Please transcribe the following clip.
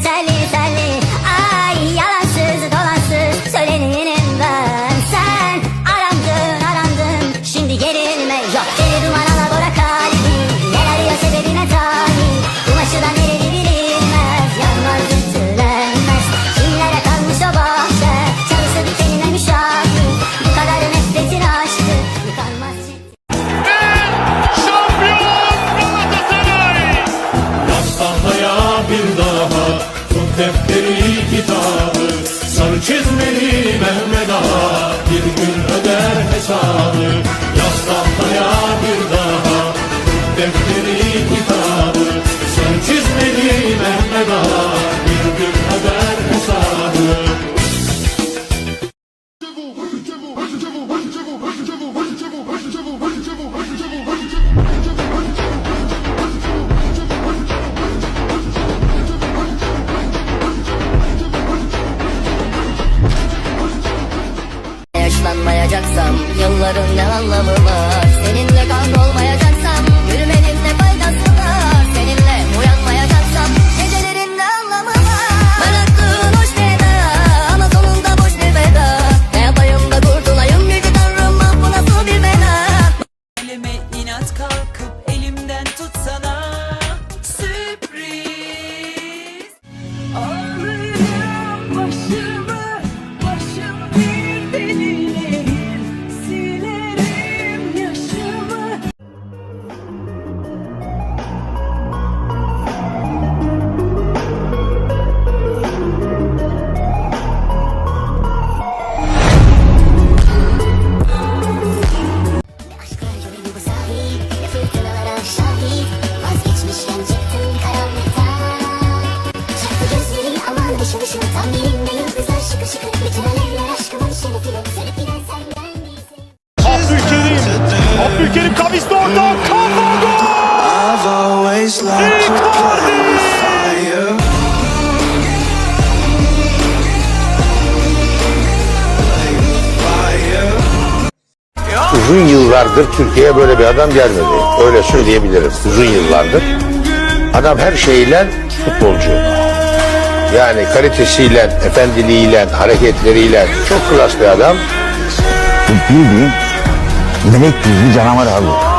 telli telli Ay yalansız dolansız söylenirim ben. Sen arandın arandın şimdi gerilme. Yok Deli duman alabora kalbi yer arıyor sebebine tabi Kumaşı da nereli bilinmez yanmaz ütülenmez. Kimlere kalmış o bahçe çalısı dikenine kadar nefretin aştı yıkanmaz Galatasaray! Destanlaya bir de Sarı çizmeli Mehmet Ağa bir gün öder hesabı Yaz tahtaya bir daha defteri kitabı Sarı çizmeli Mehmet Ağa bir gün öder hesabı Yaşlanmayacaksam Anılarımla la love la love. Abdülkerim kavisli orta. Kafa gol. Fire. Uzun yıllardır Türkiye'ye böyle bir adam gelmedi. Öyle söyleyebilirim. Uzun yıllardır. Adam her şeyle futbolcu. Yani kalitesiyle, efendiliğiyle, hareketleriyle çok klas bir adam. bildiğin melek yüzlü canavar abi.